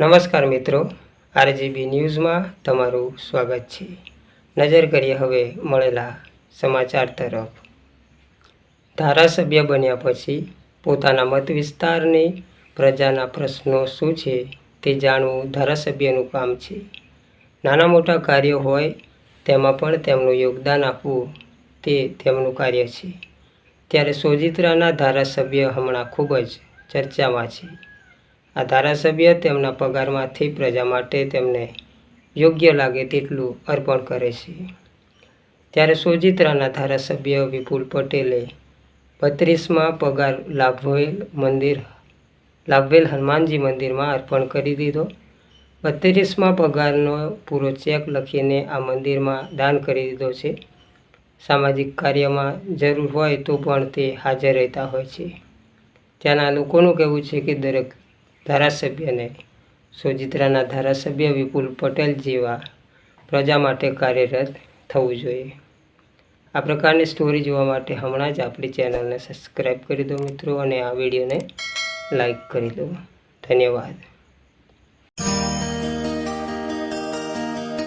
નમસ્કાર મિત્રો, આરજીબી ન્યૂઝમાં તમારું સ્વાગત છે. નજર કરીએ હવે મળેલા સમાચાર તરફ. ધારાસભ્ય બન્યા પછી પોતાના મત વિસ્તારની પ્રજાના પ્રશ્નો શું છે તે જાણવું ધારાસભ્યનું કામ છે. નાના મોટા કાર્યો હોય તેમાં પણ તેમનું યોગદાન આપવું તે તેમનું કાર્ય છે. ત્યારે સોજિત્રાના ધારાસભ્ય હમણાં ખૂબ જ ચર્ચામાં છે. આ ધારાસભ્ય તેમના પગારમાંથી પ્રજા માટે તેમને યોગ્ય લાગે તેટલું અર્પણ કરે છે. ત્યારે સોજિત્રાના ધારાસભ્ય વિપુલ પટેલે બત્રીસમાં પગાર લાભવેલ મંદિર, લાભવેલ હનુમાનજી મંદિરમાં અર્પણ કરી દીધો. બત્રીસમાં પગારનો પૂરો ચેક લખીને આ મંદિરમાં દાન કરી દીધો છે. સામાજિક કાર્યમાં જરૂર હોય તો પણ તે હાજર રહેતા હોય છે. ત્યાંના લોકોનું કહેવું છે કે દરેક ધારાસભ્યને સોજિત્રાના ધારાસભ્ય વિપુલ પટેલ જેવા પ્રજા માટે કાર્યરત થવું જોઈએ. આ પ્રકારની સ્ટોરી જોવા માટે હમણાં જ આપણી ચેનલને સબસ્ક્રાઈબ કરી દો મિત્રો અને આ વિડીયોને લાઈક કરી દો. ધન્યવાદ.